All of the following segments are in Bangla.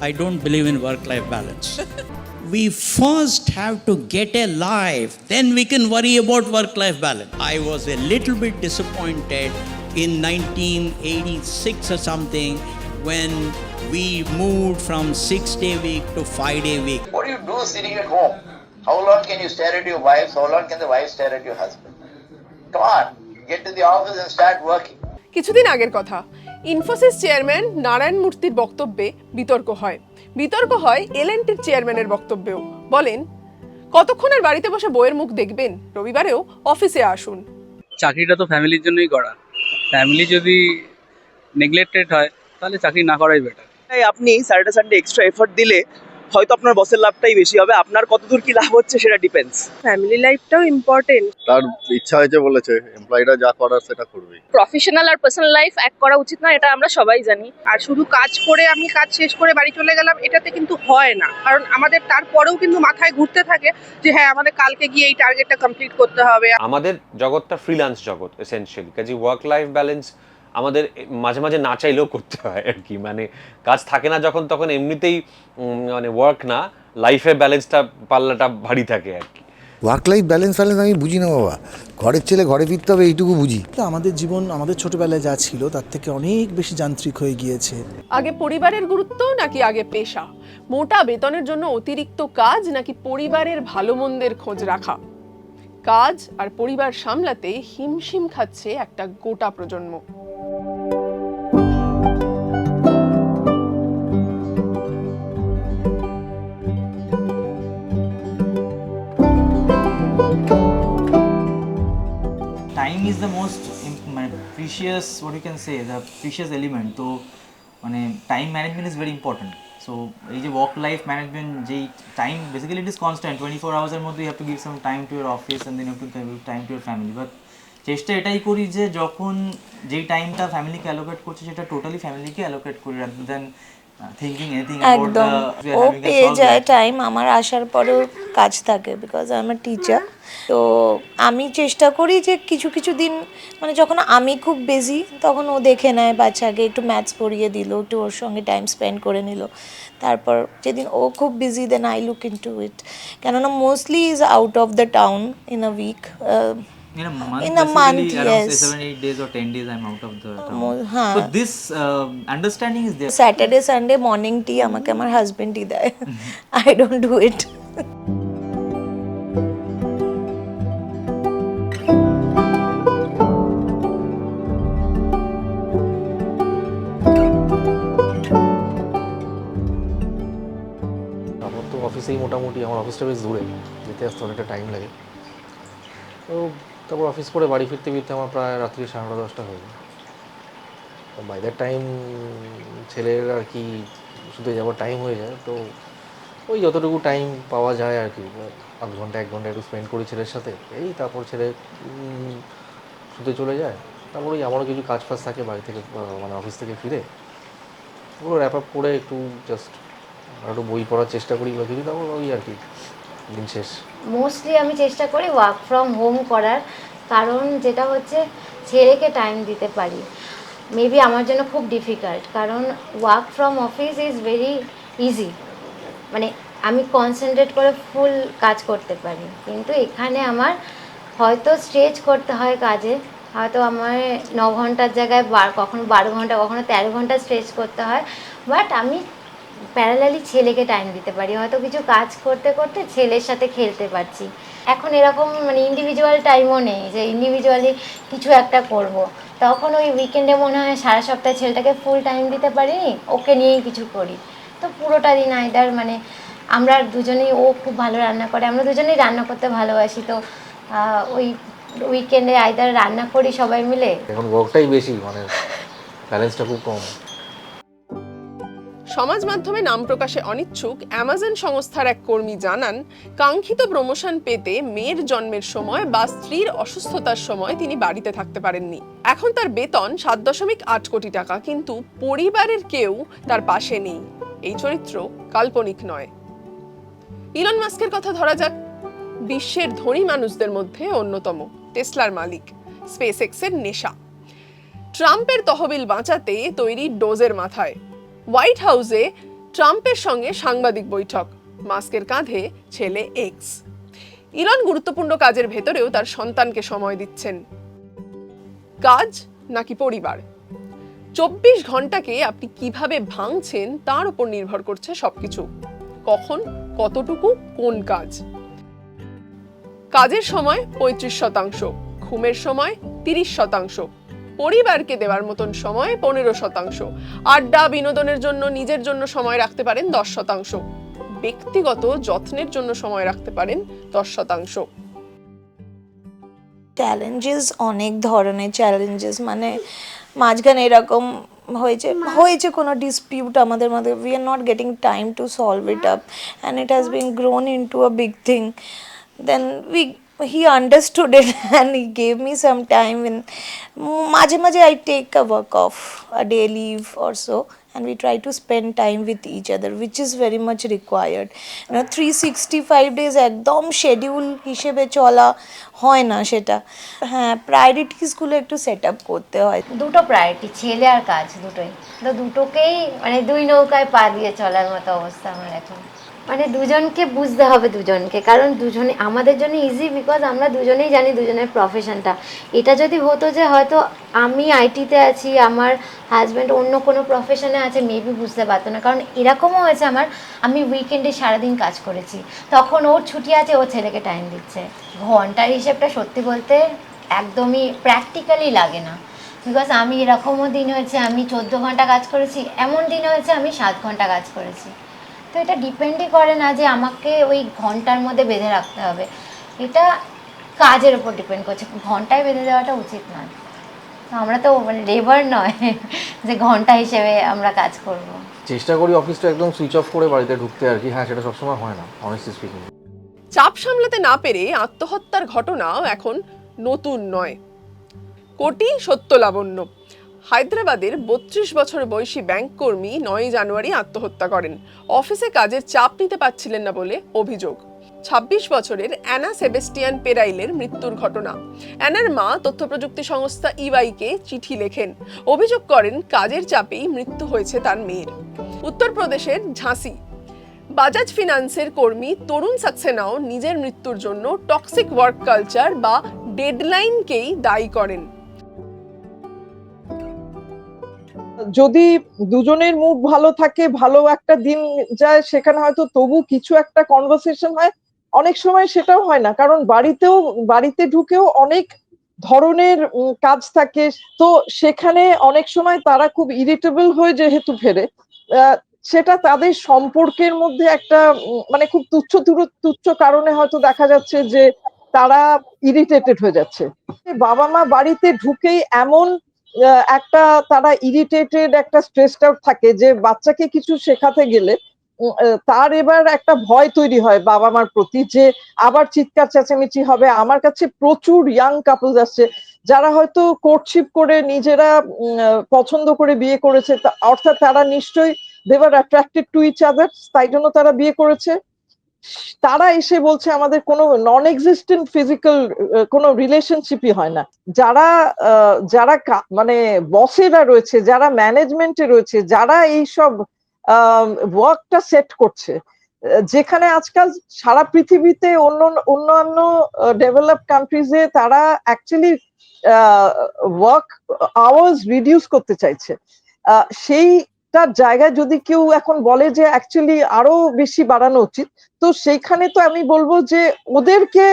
I don't believe in work life balance. we first have to get a life, then we can worry about work life balance. I was a little bit disappointed in 1986 or something when we moved from six day week to five day week. What do you do sitting at home? How long can you stare at your wife? How long can the wife stare at your husband? Come on, get to the office and start working. কিছুদিন আগের কথা ইনফোসিস চেয়ারম্যান নারায়ণ মূর্তির বক্তব্যে বিতর্ক হয়। বিতর্ক হয় এলএনটির চেয়ারম্যানের বক্তব্যেও। বলেন কতক্ষণের বাড়িতে বসে বইয়ের মুখ দেখবেন? রবিবারেও অফিসে আসুন। চাকরিটা তো ফ্যামিলির জন্যই করা। ফ্যামিলি যদি নেগলেক্টেড হয় তাহলে চাকরি না করাই বেটার তাই আপনি স্যাটারডে সানডে এক্সট্রা এফোর্ট দিলে হয়তো আপনার বসের লাভটাই বেশি হবে। আপনার কতদূর কি লাভ হচ্ছে সেটা ডিপেন্ডস ফ্যামিলি লাইফটাও ইম্পর্টেন্ট তার ইচ্ছা হয়েছে বলেছে এমপ্লয়িরা যা করার সেটা করবে প্রফেশনাল আর পার্সোনাল লাইফ এক করা উচিত না এটা আমরা সবাই জানি। আর শুধু কাজ করে আমি কাজ শেষ করে বাড়ি চলে গেলাম এটাতে কিন্তু হয় না। কারণ আমাদের তারপরেও কিন্তু মাথায় ঘুরতে থাকে যে হ্যাঁ আমাদের কালকে গিয়ে এই টার্গেটটা কমপ্লিট করতে হবে। আমাদের জগৎটা ফ্রিল্যান্স জগৎ এসেনশিয়ালি কাজে ওয়ার্ক লাইফ ব্যালেন্স আমাদের মাঝে মাঝে না চাইলেও করতে হয় আর কি। মানে কাজ থাকে না যখন তখন এমনিতেই মানে ওয়ার্ক না লাইফের ব্যালেন্সটা পাল্লাটা ভারী থাকে আর কি। ওয়ার্ক লাইফ ব্যালেন্স ফ্যালেন্স আমি বুঝি না বাবা। ঘরের ছেলে ঘরে ফিরতে হবে এইটুকু বুঝি। তো আমাদের জীবন আমাদের ছোটবেলায় যা ছিল তার থেকে অনেক বেশি যান্ত্রিক হয়ে গিয়েছে। আগে পরিবারের গুরুত্ব নাকি আগে পেশা? মোটা বেতনের জন্য অতিরিক্ত কাজ নাকি পরিবারের ভালো মন্দের খোঁজ রাখা? কাজ আর পরিবার সামলাতে হিমশিম খাচ্ছে একটা গোটা প্রজন্ম। ইজ দ্য মোস্ট মানে precious what you can say the precious element তো মানে time management is very important so এই যে ওয়ার্ক লাইফ ম্যানেজমেন্ট যেই time basically it is constant twenty four আওয়ার্সের মধ্যে you have to give some time to your office and then to time to your family but চেষ্টা এটাই করি যে যখন যেই টাইমটা ফ্যামিলিকে অ্যালোকেট করছি, সেটা টোটালি ফ্যামিলিকে অ্যালোকেট করি রাদার একদম। ও পেয়ে যায় টাইম আমার আসার পরেও কাজ থাকে বিকজ আই এম টিচার তো আমি চেষ্টা করি যে কিছু কিছু দিন মানে যখন আমি খুব বিজি তখন ও দেখে নেয় বাচ্চাকে একটু ম্যাথস পড়িয়ে দিল একটু ওর সঙ্গে টাইম স্পেন্ড করে নিল। তারপর যেদিন ও খুব busy then I look into it কেননা mostly is out of the town in a week in a month, In a month, yes. seven, eight days or ten days, I'm out of the town. Huh. So this uh, understanding is there. Saturday Sunday morning টি আমাকে আমার হাজবেন্ডই দেয় আই ডোন্ট ডু ইট আমার তো অফিসেই মোটামুটি আমার অফিসটা বেশ দূরে যেতে আসতে অনেকটা টাইম লাগে তো তারপর অফিস করে বাড়ি ফিরতে ফিরতে আমার প্রায় রাত্রি সাড়ে নটা, দশটা হয়ে যায়। বাই দ্যাট টাইম ছেলের আর কি শুতে যাওয়ার টাইম হয়ে যায়, তো ওই যতটুকু টাইম পাওয়া যায় আর কি, আধ ঘণ্টা, এক ঘণ্টা একটু স্পেন্ড করি ছেলের সাথে, এই তারপর ছেলে শুতে চলে যায়। তারপর ওই আমারও কিছু কাজ ফাজ থাকে বাড়ি থেকে মানে অফিস থেকে ফিরে। পুরো র্যাপ আপ করে একটু জাস্ট একটু বই পড়ার চেষ্টা করি বা কিছু, তারপর ওই আর কি, দিন শেষ। মোস্টলি আমি চেষ্টা করি ওয়ার্ক ফ্রম হোম করার, কারণ যেটা হচ্ছে ছেলেকে টাইম দিতে পারি। মেবি আমার জন্য খুব ডিফিকাল্ট কারণ work from office is very easy মানে আমি কনসেন্ট্রেট করে ফুল কাজ করতে পারি। কিন্তু এখানে আমার হয়তো স্ট্রেচ করতে হয় কাজে, হয়তো আমার ন ঘণ্টার জায়গায় বার, কখনো বারো ঘণ্টা, কখনো তেরো ঘণ্টা স্ট্রেচ করতে হয়। বাট আমি প্যারালালি ছেলেকে টাইম দিতে পারি। হয়তো কিছু কাজ করতে করতে ছেলের সাথে খেলতে পারছি। এখন এরকম মানে ইন্ডিভিজুয়াল টাইমও নেই যে ইন্ডিভিজুয়ালি কিছু একটা করব। তখন ওই উইকেন্ডে মনে হয় সারা সপ্তাহে ছেলেটাকে ফুল টাইম দিতে পারিনি ওকে নিয়েই কিছু করি। তো পুরোটা দিন আইদার মানে আমরা দুজনেই, ও খুব ভালো রান্না করে, আমরা দুজনেই রান্না করতে ভালোবাসি। তো ওই উইকেন্ডে আইদার রান্না করি সবাই মিলে। এখন বেশি মানে খুব কম। সমাজ মাধ্যমে নাম প্রকাশে অনিচ্ছুক অ্যামাজন সংস্থার এক কর্মী জানান, কাঙ্ক্ষিত প্রমোশন পেতে মেয়ের জন্মের সময় বা স্ত্রীর অসুস্থতার সময় তিনি বাড়িতে থাকতে পারেননি। এখন তার বেতন সাত দশমিক আট কোটি টাকা, কিন্তু পরিবারের কেউ তার পাশে নেই। এই চরিত্র কাল্পনিক নয়। ইলন মাস্কের কথা ধরা যাক। বিশ্বের ধনী মানুষদের মধ্যে অন্যতম, টেসলার মালিক স্পেস এক্সের নেশা। ট্রাম্পের তহবিল বাঁচাতে তৈরি ডোজের মাথায়। হোয়াইট হাউসে ট্রাম্পের সঙ্গে সাংবাদিক বৈঠক। মাস্কের কাঁধে ছেলে এক্স ইলন গুরুত্বপূর্ণ কাজের ভেতরেও তার সন্তানকে সময় দিচ্ছেন। কাজ নাকি পরিবার? চব্বিশ ঘন্টাকে আপনি কীভাবে ভাঙছেন তার উপর নির্ভর করছে সবকিছু। কখন, কতটুকু, কোন কাজ? কাজের সময় পঁয়ত্রিশ শতাংশ, ঘুমের সময় তিরিশ শতাংশ পরিবারকে দেওয়ার মতন সময় পনেরো শতাংশ। আড্ডা বিনোদনের জন্য নিজের জন্য সময় রাখতে পারেন দশ শতাংশ। ব্যক্তিগত যত্নের জন্য সময় রাখতে পারেন দশ শতাংশ। চ্যালেঞ্জেস অনেক ধরনের চ্যালেঞ্জেস মানে মাঝখানে এরকম হয়েছে হয়েছে কোনো ডিসপিউট আমাদের মধ্যে we are not getting time to solve it up and it has been grown into a big thing then we he understood it and he gave me some time in মাঝে মাঝে I take a work off a day leave or so and we try to spend time with each other, which is very much required. You know 365 days একদম শিডিউল হিসেবে চলা হয় না সেটা হ্যাঁ প্রায়োরিটিসগুলো একটু সেট আপ করতে হয়। দুটো প্রায়োরিটি ছেলে আর কাজ দুটোই। তো দুটোকেই মানে দুই নৌকায় পা দিয়ে চলার মতো অবস্থা আমার এখন। মানে দুজনকে বুঝতে হবে দুজনকে, কারণ দুজনে, আমাদের জন্য ইজি বিকজ আমরা দুজনেই জানি দুজনের প্রফেশনটা এটা যদি হতো যে হয়তো আমি আইটিতে আছি, আমার হাজব্যান্ড অন্য কোনো প্রফেশনে আছে মেবি বুঝতে পারতো না। কারণ এরকমও হয়েছে আমার, আমি উইকেন্ডে সারাদিন কাজ করেছি। তখন ওর ছুটি আছে, ও ছেলেকে টাইম দিচ্ছে। ঘণ্টার হিসেবটা সত্যি বলতে একদমই প্র্যাকটিক্যালি লাগে না। বিকজ আমি এরকমও দিন হয়েছে, আমি চোদ্দ ঘণ্টা কাজ করেছি, এমন দিন হয়েছে আমি সাত ঘণ্টা কাজ করেছি। তো এটা ডিপেন্ডই করে না যে আমাকে ওই ঘণ্টার মধ্যে বেঁধে রাখতে হবে। এটা কাজের উপর ডিপেন্ড করছে। ঘন্টায় বেঁধে দেওয়াটা উচিত নয়। আমরা তো মানে লেবার নয় যে ঘণ্টা হিসেবে আমরা কাজ করব। চেষ্টা করি অফিসটা একদম সুইচ অফ করে বাড়িতে ঢুকতে আর কি। হ্যাঁ সেটা সবসময় হয় না অনেস্টলি স্পিকিং চাপ সামলাতে না পেরে আত্মহত্যার ঘটনাও এখন নতুন নয়। কোটি সত্য লাবণ্য। হায়দ্রাবাদের বত্রিশ বছর বয়সী ব্যাংক কর্মী নয় জানুয়ারি আত্মহত্যা করেন। অফিসে কাজের চাপ নিতে পারছিলেন না বলে অভিযোগ। ছাব্বিশ বছরের অ্যানা সেবেস্টিয়ান পেরাইলের মৃত্যুর ঘটনা। অ্যানার মা তথ্য প্রযুক্তি সংস্থা ইওয়াইকে চিঠি লেখেন। অভিযোগ করেন, কাজের চাপেই মৃত্যু হয়েছে তার মেয়ের। উত্তরপ্রদেশের ঝাঁসি। বাজাজ ফিনান্সের কর্মী তরুণ সাক্সেনাও নিজের মৃত্যুর জন্য টক্সিক ওয়ার্ক কালচার বা ডেডলাইনকেই দায়ী করেন। যদি দুজনের মুখ ভালো থাকে, ভালো একটা দিন যায়, সেখানে হয়তো তবু কিছু একটা কনভারসেশন হয়। অনেক সময় সেটাও হয় না, কারণ বাড়িতেও, বাড়িতে ঢুকেও অনেক ধরনের কাজ থাকে। তো সেখানে অনেক সময় তারা খুব ইরিটেবল হয়ে যেহেতু ফেরে সেটা তাদের সম্পর্কের মধ্যে একটা মানে খুব তুচ্ছ তুচ্ছ- কারণে হয়তো দেখা যাচ্ছে যে তারা ইরিটেটেড হয়ে যাচ্ছে। বাবা মা বাড়িতে ঢুকেই এমন একটা তারা ইরিটেটেড একটা স্ট্রেসড আউট থাকে যে বাচ্চাকে কিছু শেখাতে গেলে তার এবার একটা ভয় তৈরি হয় বাবা মার প্রতি যে আবার চিৎকার চেঁচামেচি হবে। আমার কাছে প্রচুর ইয়াং কাপলস আসছে যারা হয়তো কোর্টশিপ করে নিজেরা পছন্দ করে বিয়ে করেছে। অর্থাৎ তারা নিশ্চয়ই দেবার অ্যাট্রাক্টেড টু ইচ আদার তাই জন্য তারা বিয়ে করেছে। তারা এসে বলছে আমাদের কোনো নন এক্সিস্টেন্ট ফিজিক্যাল কোনো রিলেশনশিপই হয় না। যারা যারা মানে বসেরা রয়েছে যারা ম্যানেজমেন্টে রয়েছে যারা এই সব ওয়ার্কটা সেট করছে যেখানে আজকাল সারা পৃথিবীতে অন্য অন্যান্য ডেভেলপ কান্ট্রিজে তারা অ্যাকচুয়ালি ওয়ার্ক আওয়ার্স রিডিউস করতে চাইছে। আহ, সেইটার জায়গায় যদি কেউ এখন বলে যে অ্যাকচুয়ালি আরও বেশি বাড়ানো উচিত, তো সেইখানে তো আমি বলব যে ওদেরকে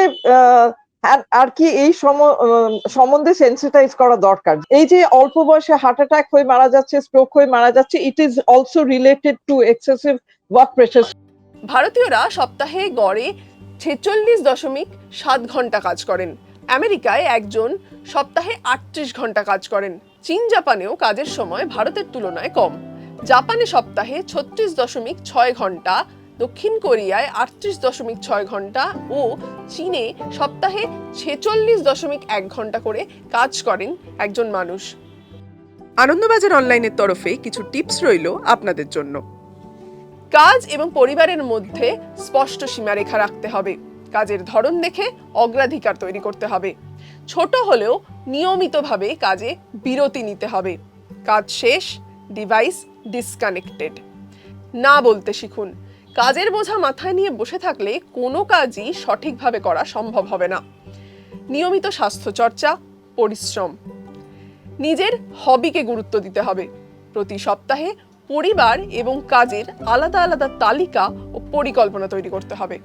আর- কি এই সম- সম্বন্ধে সেন্সিটাইজ করা দরকার। এই যে অল্প বয়সে হার্ট অ্যাটাক হয়ে মারা যাচ্ছে স্ট্রোক হয়ে মারা যাচ্ছে it is also related to excessive work pressure ভারতীয়রা সপ্তাহে গড়ে ছেচল্লিশ দশমিক সাত ঘণ্টা কাজ করেন। আমেরিকায় একজন সপ্তাহে আটত্রিশ ঘণ্টা কাজ করেন। চীন, জাপানেও কাজের সময় ভারতের তুলনায় কম। জাপানে সপ্তাহে ছত্রিশ দশমিক ছয় ঘণ্টা, দক্ষিণ কোরিয়ায় আটত্রিশ দশমিক ছয় ঘণ্টা ও চীনে সপ্তাহে ছেচল্লিশ দশমিক এক ঘণ্টা করে কাজ করেন একজন মানুষ। আনন্দবাজার অনলাইনের তরফে কিছু টিপস রইল আপনাদের জন্য। কাজ এবং পরিবারের মধ্যে স্পষ্ট সীমারেখা রাখতে হবে। কাজের ধরন দেখে অগ্রাধিকার তৈরি করতে হবে। ছোট হলেও নিয়মিতভাবে কাজে বিরতি নিতে হবে। কাজ শেষ ডিভাইস ডিসকানেক্টেড না বলতে শিখুন। কাজের বোঝা মাথায় নিয়ে বসে থাকলে কোনো কাজই সঠিকভাবে করা সম্ভব হবে না। নিয়মিত স্বাস্থ্য চর্চা পরিশ্রম। নিজের হবিকে গুরুত্ব দিতে হবে। প্রতি সপ্তাহে পরিবার এবং কাজের আলাদা আলাদা তালিকা ও পরিকল্পনা তৈরি করতে হবে।